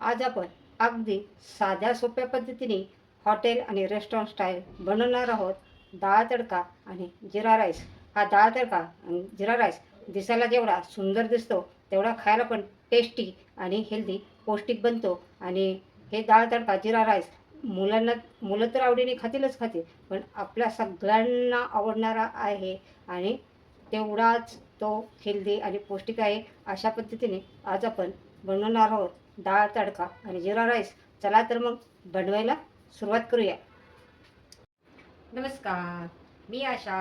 आज आपण अगदी साध्या सोप्या पद्धतीने हॉटेल आणि रेस्टॉरंट स्टाईल बनवणार आहोत. डाळ तडका आणि जिरा राईस. हा डाळ तडका आणि जिरा राईस दिसायला जेवढा सुंदर दिसतो तेवढा खायला पण टेस्टी आणि हेल्दी पौष्टिक बनतो. आणि हे डाळ तडका जिरा राईस मुलांना मुलं तर आवडीने खातीलच खातील पण आपल्या सगळ्यांना आवडणारा आहे आणि तेवढाच तो हेल्दी आणि पौष्टिक आहे अशा पद्धतीने आज आपण बनवणार आहोत. डाळ तडका आणि जिरा राईस. चला तर मग बनवायला सुरुवात करूया. नमस्कार मी आशा.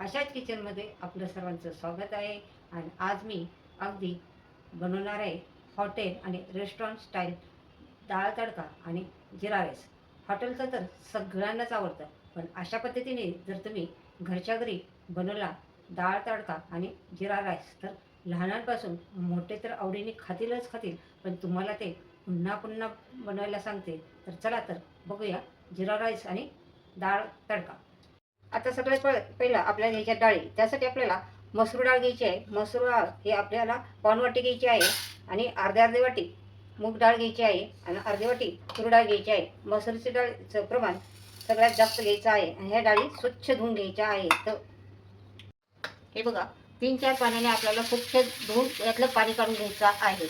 आशाच किचनमध्ये आपलं सर्वांचं स्वागत आहे. आणि आज मी अगदी बनवणार आहे हॉटेल आणि रेस्टॉरंट स्टाईल डाळ तडका आणि जिरा राईस. हॉटेलचं तर सगळ्यांनाच आवडतं पण अशा पद्धतीने जर तुम्ही घरच्या घरी बनवला डाळ तडका आणि जिरा राईस तर लहानांपासून मोठे तर आवडीने खातीलच खातील पण तुम्हाला ते पुन्हा पुन्हा बनवायला सांगते. तर चला तर बघूया जिरा राईस आणि डाळ तडका. आता सगळ्यात पहिलं पहिला आपल्याला घ्यायच्या डाळी. त्यासाठी आपल्याला मसूर डाळ घ्यायची आहे. मसूर डाळ हे आपल्याला पाऊण वाटी घ्यायची आहे आणि अर्ध्या अर्धे वाटी मूग डाळ घ्यायची आहे आणि अर्धी वाटी तूर डाळ घ्यायची आहे. मसूरची डाळीचं प्रमाण सगळ्यात जास्त घ्यायचं आहे आणि ह्या डाळी स्वच्छ धुवून घ्यायच्या आहे तर हे बघा तीन चार पाण्याने आपल्याला स्वच्छ धुवून यातलं पाणी काढून घ्यायचं आहे.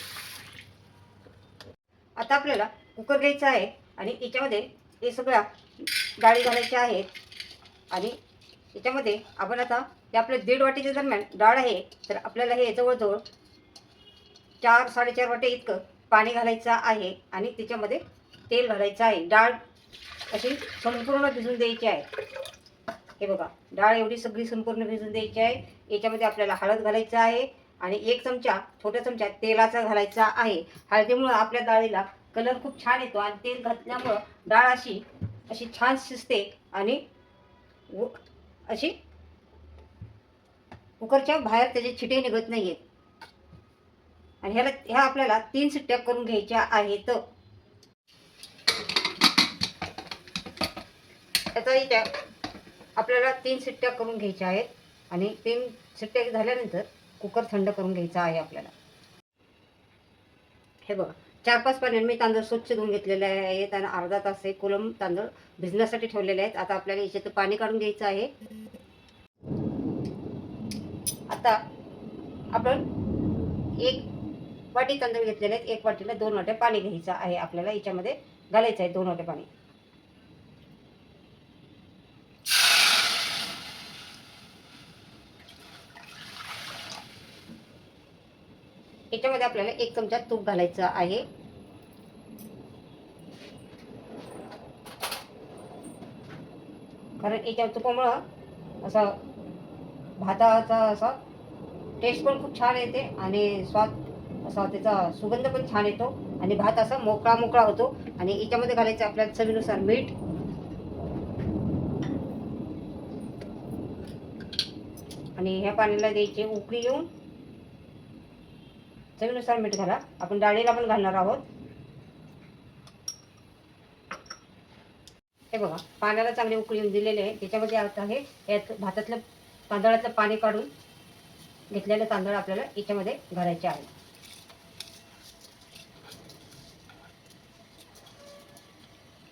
आता आपल्याला कुकर घ्यायचा आहे आणि याच्यामध्ये हे सगळ्या डाळी घालायच्या आहेत आणि याच्यामध्ये आपण आता हे आपल्या दीड वाटीच्या दरम्यान डाळ आहे तर आपल्याला हे जवळजवळ चार साडेचार वाटे इतकं पाणी घालायचं आहे आणि त्याच्यामध्ये तेल घालायचं आहे. डाळ अशी संपूर्ण भिजून द्यायची आहे. हे बघा डाळ एवढी सगळी संपूर्ण भिजून द्यायची आहे. याच्यामध्ये आपल्याला हळद घालायचं आहे आणि एक चमचा छोटा चमचा तेलाचा घालायचा आहे. हळदीमुळं आपल्या डाळीला कलर खूप छान येतो आणि तेल घातल्यामुळं डाळ अशी अशी छान शिजते आणि अशी कुकरच्या बाहेर त्याचे छिटे निघत नाही आहेत आणि ह्याला ह्या आपल्याला तीन सिट्ट्या करून घ्यायच्या आहेत. आता इथे आपल्याला तीन सिट्ट्या करून घ्यायच्या आहेत आणि तीन सिट्ट्या झाल्यानंतर कुकर थंड करून घ्यायचा आहे आपल्याला. हे बघा चार पाच पाण्याने मी तांदूळ स्वच्छ धुवून घेतलेले आहेत आणि अर्धा तास हे कोलम तांदूळ भिजण्यासाठी ठेवलेले आहेत. आता आपल्याला याच्यात पाणी काढून घ्यायचं आहे. आता आपण एक वाटी तांदूळ घेतलेले आहेत. एक वाटीला दोन वाट्या पाणी घ्यायचं आहे. आपल्याला याच्यामध्ये घालायचं आहे दोन वाट्या पाणी. याच्यामध्ये आपल्याला एक चमचा तूप घालायचं आहे. कारण याच्या तुपामुळं असं भाताचा असा टेस्ट पण खूप छान येते आणि स्वाद असा त्याचा सुगंध पण छान येतो आणि भात असा मोकळा मोकळा होतो आणि याच्यामध्ये घालायचं आपल्याला चवीनुसार मीठ. आणि ह्या पाण्याला द्यायचे उकळी येऊन चवीनुसार मीठ घाला. आपण डाळीला पण घालणार आहोत. हे बघा पाण्याला चांगले उकळी दिलेले आहे. त्याच्यामध्ये आता हे यात भातातलं तांदळातलं पाणी काढून घेतलेलं तांदूळ आपल्याला याच्यामध्ये घालायचे आहे.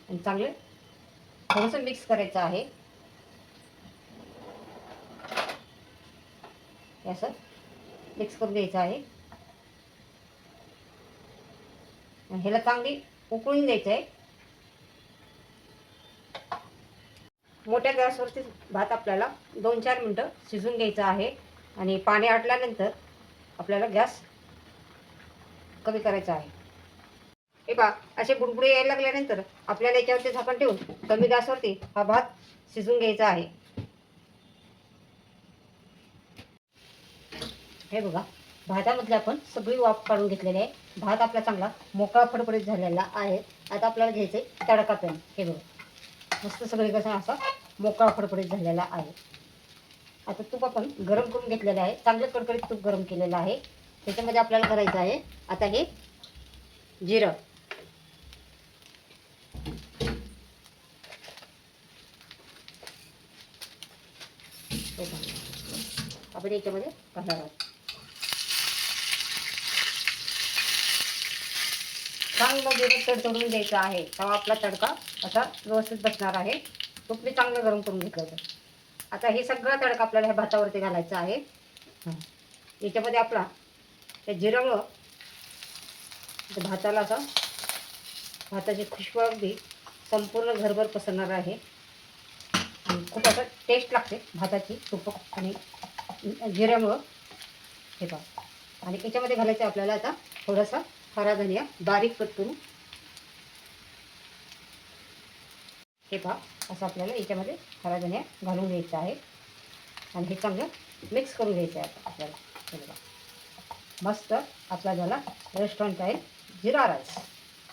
आणि चांगले थोडंसं मिक्स करायचं आहे. असं मिक्स करून घ्यायचं आहे आणि ह्याला चांगली उकळून द्यायचं आहे मोठ्या गॅसवरती भात आपल्याला दोन चार मिनटं शिजून घ्यायचा आहे. आणि पाणी आटल्यानंतर आपल्याला गॅस कमी करायचा आहे. हे बा असे बुडबुडे यायला लागल्यानंतर आपल्याला याच्यावरती झाकण ठेवून कमी गॅसवरती हा भात शिजून घ्यायचा आहे. हे बघा. भातामधले आपण सगळी वाफ काढून घेतलेली आहे. भात आपला चांगला मोकळा फडफडीत झालेला आहे. आता आपल्याला घ्यायचं आहे तडका पॅन. हे बघा. मस्त सगळी कसं असा मोकळा फडफडीत झालेला आहे. आता तूप आपण गरम करून घेतलेलं आहे. चांगलं कडकडीत तूप गरम केलेलं आहे. त्याच्यामध्ये आपल्याला करायचं आहे. आता हे जिरं. आपण याच्यामध्ये घालणार आहोत चांगलं व्यवस्थित तडतडून द्यायचं आहे. तेव्हा आपला तडका असा व्यवस्थित बसणार आहे. तूप मी चांगलं गरम करून घेतलं आता हे सगळा तडका आपल्याला ह्या भातावरती घालायचा आहे. याच्यामध्ये आपला त्या जिऱ्यामुळं भाताला असा भाताची खुशबू अगदी संपूर्ण घरभर पसरणार आहे. खूप असं टेस्ट लागते भाताची तूप आणि जिऱ्यामुळं. हे पहा आणि याच्यामध्ये घालायचं आपल्याला आता थोडासा हरा धनिया बारीक कट करू हे पहा असं आपल्याला याच्यामध्ये हरा धनिया घालून घ्यायचा आहे. आणि हे चांगलं मिक्स करून घ्यायचं आहे आता आपल्याला. हे बघा. मस्त आपला झाला रेस्टॉरंट आहे जिरा राईस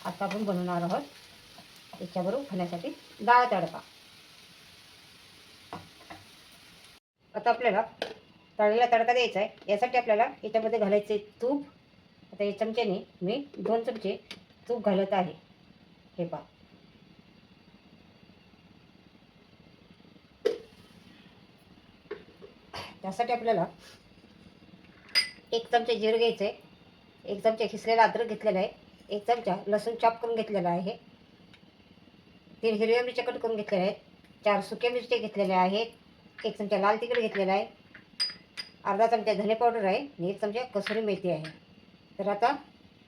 आता आपण बनवणार आहोत. याच्याबरोबर खाण्यासाठी डाळ तडका. आता आपल्याला तळलेला तडका द्यायचा आहे. यासाठी आपल्याला याच्यामध्ये घालायचं आहे तूप आता या चमच्याने मी दोन चमचे तूप घालत आहे. हे पहा. त्यासाठी आपल्याला एक चमचे जिरं घ्यायचं आहे एक चमचा खिसलेला अद्रक घेतलेला आहे. एक चमचा लसूण चॉप करून घेतलेला आहे. तीन हिरव्या मिरच्या कट करून घेतलेल्या आहेत. चार सुक्या मिरच्या घेतलेल्या आहेत. एक चमचा लाल तिखट घेतलेला आहे. अर्धा चमचा धने पावडर आहे आणि एक चमचा कसुरी मेथी आहे. तर आता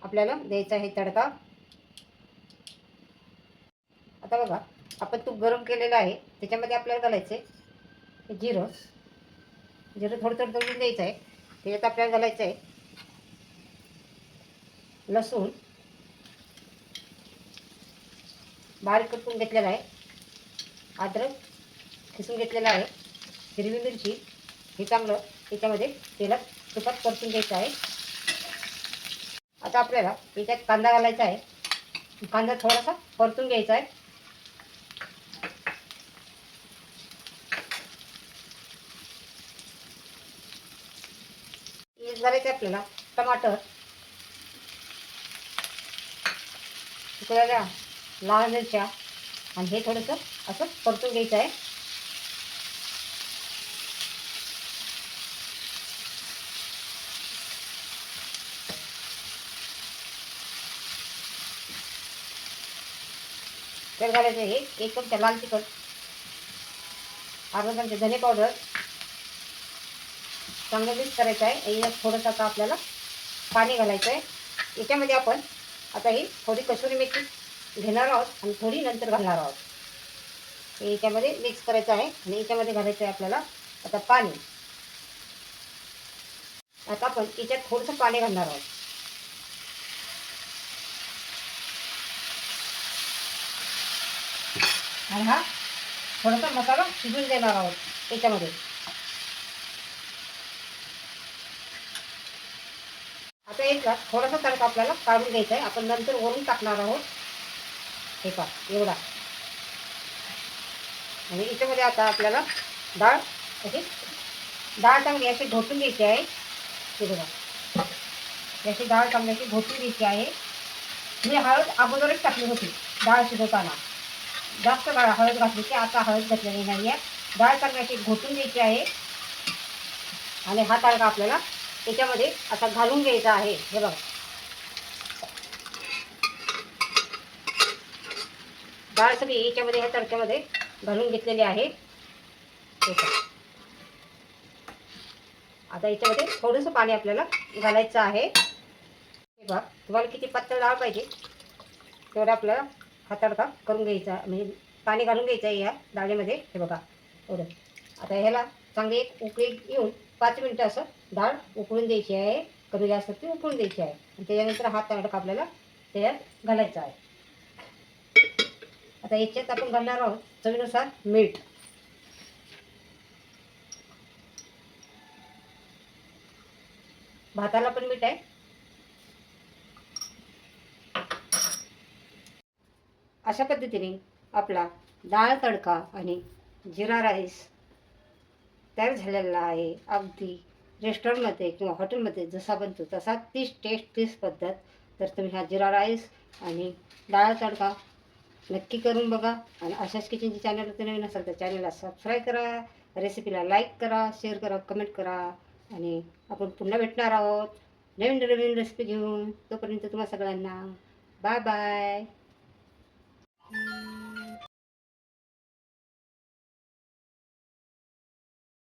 आपल्याला द्यायचा आहे तडका. आता बघा आपण तूप गरम केलेलं आहे त्याच्यामध्ये आपल्याला घालायचं आहे जिरं. जिरं थोडं थोडं तळून द्यायचं आहे त्याच्यात आपल्याला घालायचं आहे लसूण. बारीक कटून घेतलेला आहे. अद्रक खिसून घेतलेला आहे. हिरवी मिरची हे चांगलं त्याच्यामध्ये तेलात तुपात परतून घ्यायचं आहे. आता आपल्याला याच्यात कांदा घालायचा आहे. कांदा थोडासा परतून घ्यायचा आहे. घालायचं आहे आपल्याला टमाटर. तुकड्याला लाल मिरच्या आणि हे थोडंसं असं परतून घ्यायचं आहे. तर घालायचं हे एक चमचा लाल तिखट अर्धा चमचा धने पावडर. चांगलं मिक्स करायचं आहे. याच्यात थोडंसं आता आपल्याला पाणी घालायचं आहे. याच्यामध्ये आपण आता ही थोडी कसुरी मेथी घेणार आहोत आणि थोडी नंतर घालणार आहोत. याच्यामध्ये मिक्स करायचं आहे. आणि याच्यामध्ये घालायचं आहे आपल्याला आता पाणी. आता आपण याच्यात थोडंसं पाणी घालणार आहोत. आणि हा थोडासा मसाला शिजून देणार आहोत त्याच्यामध्ये. आता याचा थोडासा तडका आपल्याला काढून घ्यायचा आहे. आपण नंतर वरून टाकणार आहोत. हे पा एवढा. आणि याच्यामध्ये आता आपल्याला डाळ अशी डाळ चांगली अशी घोटून घ्यायची आहे. हे बघा. याची डाळ चांगली अशी घोटून घ्यायची आहे. मी हळद अगोदरच टाकली होती डाळ शिजवताना. जास्त हळद घातली की आता हळद घातलेली नाही आहे डाळ चांगली अशी घोटून घ्यायची आहे. आणि हा तारका आपल्याला त्याच्यामध्ये असा घालून घ्यायचा आहे. हे बघा. डाळ सगळी याच्यामध्ये ह्या तडक्यामध्ये घालून घेतलेली आहे. आता याच्यामध्ये थोडंसं पाणी आपल्याला घालायचं आहे. हे बघा. तुम्हाला किती पातळ डाळ पाहिजे तेवढं आपल्याला हाताडका करून घ्यायचा म्हणजे पाणी घालून घ्यायचं आहे या डाळीमध्ये हे बघा एवढं. आता ह्याला चांगली एक उकळी येऊन पाच मिनटं असं डाळ उकळून द्यायची आहे. कमी जास्त ती उकळून द्यायची आहे. आणि त्याच्यानंतर हा तडका आपल्याला त्याच्यात घालायचा आहे. आता याच्यात आपण घालणार आहोत चवीनुसार मीठ. भाताला पण मीठ आहे. अशा पद्धतीने आपला डाळ तडका आणि जिरा राईस तयार झालेला आहे. अगदी रेस्टॉरंटमध्ये किंवा हॉटेलमध्ये जसा बनतो तसा तीच टेस्ट तीच पद्धत. तर तुम्ही हा जिरा राईस आणि डाळ तडका नक्की करून बघा. आणि अशाच किचनची चॅनल तर नवीन असाल तर चॅनलला सबस्क्राईब करा. रेसिपीला लाईक करा शेअर करा कमेंट करा. आणि आपण पुन्हा भेटणार आहोत. नवीन नवीन रेसिपी घेऊन. तोपर्यंत तुम्हा सगळ्यांना बाय बाय